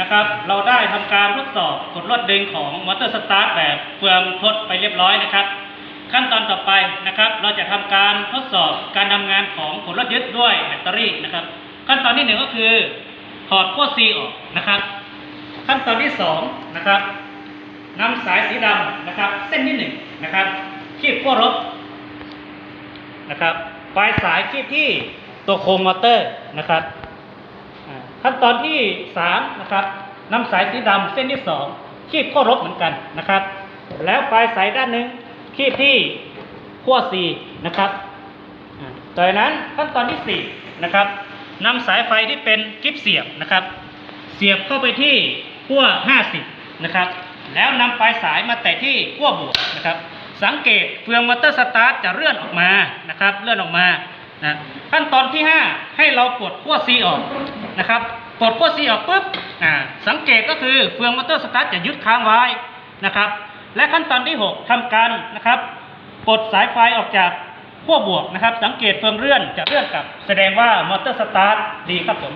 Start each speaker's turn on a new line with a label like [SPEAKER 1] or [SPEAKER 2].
[SPEAKER 1] นะครับ เราได้ทำการทดสอบกดลวดดึงของมอเตอร์สตาร์ทแบบเฟืองทดไปเรียบร้อยนะครับ ขั้นตอนต่อไปนะครับ เราจะทำการทดสอบการทำงานของกดลวดยึดด้วยแบตเตอรี่นะครับ ขั้นตอนที่หนึ่งก็คือถอดขั้วซีออกนะครับ ขั้นตอนที่สองนะครับนำสายสีดำนะครับ เส้นที่หนึ่งนะครับคีบขั้วรบนะครับปลายสายคีบที่ตัวโครงมอเตอร์นะครับ ขั้นตอนที่สามนะครับนำสายสีดำเส้นที่สองคีบขั้วรบเหมือนกันนะครับ แล้วปลายสายด้านหนึ่งคีบที่ขั้วซีนะครับอ่าจากนั้นขั้นตอนที่สี่นะครับนำสายไฟที่เป็นกิฟเสียบนะครับ เสียบเข้าไปที่ขั้ว 50 นะครับ แล้วนำปลายสายมาแตะที่ขั้วบวกนะครับ สังเกตเฟืองมอเตอร์สตาร์ทจะเลื่อนออกมานะครับ เลื่อนออกมา นะขั้นตอนที่ 5 ให้เรากดขั้ว C ออกนะครับกดขั้ว C ออกปุ๊บอ่าสังเกตก็คือเฟืองมอเตอร์สตาร์ทจะยึดค้างไว้นะครับ และขั้นตอนที่ 6ทำการนะครับปลดสายไฟออกจากขั้วบวกนะครับ สังเกตเฟืองเลื่อนจะเลื่อนกลับ แสดงว่ามอเตอร์สตาร์ทดีครับผม